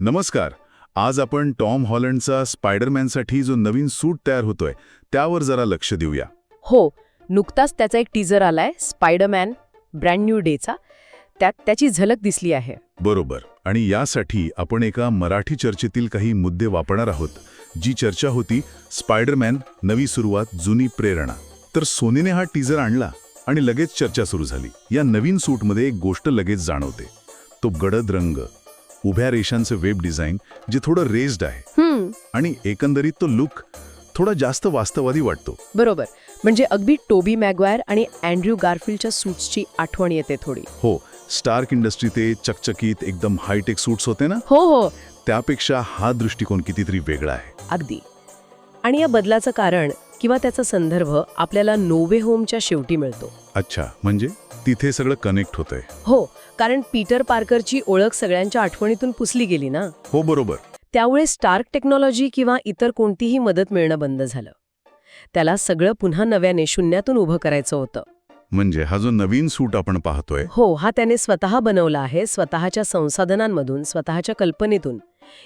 नमस्कार. आज आपण टॉम हॉलंडचा स्पायडरमॅनसाठी जो नवीन सूट तयार होतोय त्यावर जरा लक्ष देऊया. हो नुकताच त्याचा एक टीजर आलाय स्पायडरमॅन ब्रँड न्यू डेचा त्यात त्याची झलक दिसली आहे. बरोबर. आणि यासाठी आपण एका मराठी चर्चेतील काही मुद्दे वापरणार आहोत जी चर्चा होती स्पायडरमॅन नवी सुरुवात जुनी प्रेरणा. तर सोनीने हा टीजर आणला आणि लगेच चर्चा सुरू झाली. या नवीन सूटमध्ये एक गोष्ट लगेच जाणवते. तो गडद रंग. उभ्या रेषांचं वेब डिझाईन जे थोडं रेस्ड आहे. आणि एकंदरीत तो लुक थोडा जास्त वास्तवादी वाटतो. बरोबर. म्हणजे अगदी टोबी मॅग्वायर आणि अँड्र्यू गारफिल्डच्या सूट्सची आठवण येते थोडी. हो स्टार्क इंडस्ट्री ते चकचकीत एकदम हायटेक सूट्स होते ना? हो हो. त्यापेक्षा हा दृष्टिकोन कितीतरी वेगळा आहे. अगदी. आणि या बदलाचं कारण किंवा त्याचा संदर्भ आपल्याला नोवे होमच्या शेवटी मिळतो. अच्छा म्हणजे? तिथे सगळं कनेक्ट होतंय. हो कारण पीटर पार्करची ओळख सगळ्यांच्या आठवणीतून पुसली गेली ना? हो बरोबर. त्यामुळे स्टार्क टेक्नॉलॉजी किंवा इतर कोणतीही मदत मिळणं बंद झालं. त्याला सगळं पुन्हा नव्याने शून्यातून उभं करायचं होतं. म्हणजे हा जो नवीन सूट आपण पाहतोय हो हा त्याने स्वतः बनवला आहे स्वतःच्या संसाधनांमधून स्वतःच्या कल्पनेतून.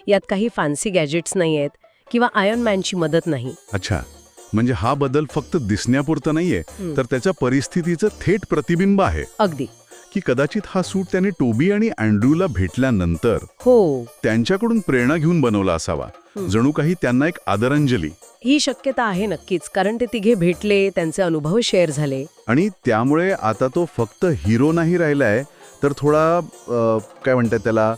यात काही फॅन्सी गॅजेट्स नाही आहेत किंवा आयर्न मॅनची मदत नाही. अच्छा. म्हणजे हा बदल फक्त दिसण्यापुरतं नाहीये. तर त्याच्या परिस्थितीचं थेट प्रतिबिंब आहे. अगदी. की कदाचित हा सूट त्याने टोबी आणि अँड्रूला भेटल्यानंतर हो. त्यांच्याकडून प्रेरणा घेऊन बनवला असावा. जणू काही त्यांना एक आदरांजली. ही शक्यता आहे नक्कीच कारण ते तिघे भेटले त्यांचे अनुभव शेअर झाले. आणि त्यामुळे आता तो फक्त हिरो नाही राहिलाय तर थोडा काय म्हणतात त्याला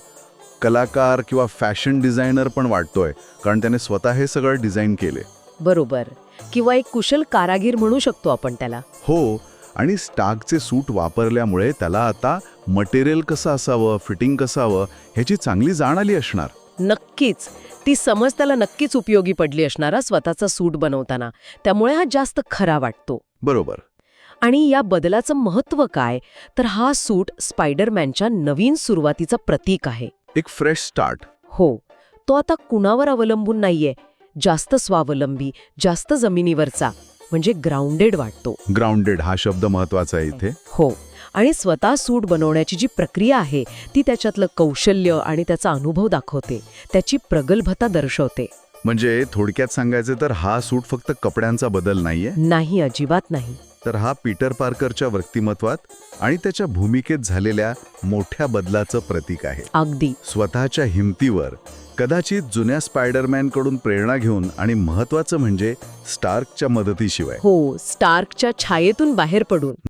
कलाकार किंवा फॅशन डिझायनर पण वाटतोय कारण त्याने स्वतः हे सगळं डिझाईन केले. बरोबर. किंवा एक कुशल कारागीर म्हणू शकतो आपण त्याला. हो आणि स्टार्कचे सूट वापरल्यामुळे त्याला आता मटेरियल कसं असावं फिटिंग कसं हवं ह्याची चांगली जाण आली असणार. नक्कीच. ती समज त्याला नक्कीच उपयोगी पडली असणारा स्वतःचा सूट बनवताना. त्यामुळे हा जास्त खरा वाटतो. बरोबर. आणि या बदलाचं महत्त्व काय? तर हा सूट स्पायडरमॅनच्या नवीन सुरुवातीचं प्रतीक आहे. एक फ्रेश स्टार्ट. हो. तो आता कुणावर अवलंबून नाहीये. जास्त स्वावलंबी जास्त जमिनीवरचा म्हणजे ग्राउंडेड वाटतो. ग्राउंडेड हा शब्द महत्त्वाचा आहे इथे. हो. आणि स्वतः सूट बनवण्याची जी प्रक्रिया आहे ती त्याच्यातलं कौशल्य आणि त्याचा अनुभव दाखवते. त्याची प्रगल्भता दर्शवते. म्हणजे थोडक्यात सांगायचं तर हा सूट फक्त कपड्यांचा बदल नाहीये? नाही अजिबात नाही. तर हा पीटर पार्करच्या व्यक्तिमत्वात आणि त्याच्या भूमिकेत झालेल्या मोठ्या बदलाचं प्रतीक आहे. अगदी. स्वतःच्या हिमतीवर कदाचित जुन्या स्पायडरमॅनकडून प्रेरणा घेऊन आणि महत्वाचं म्हणजे स्टार्कच्या मदतीशिवाय. हो स्टार्कच्या छायेतून बाहेर पडून.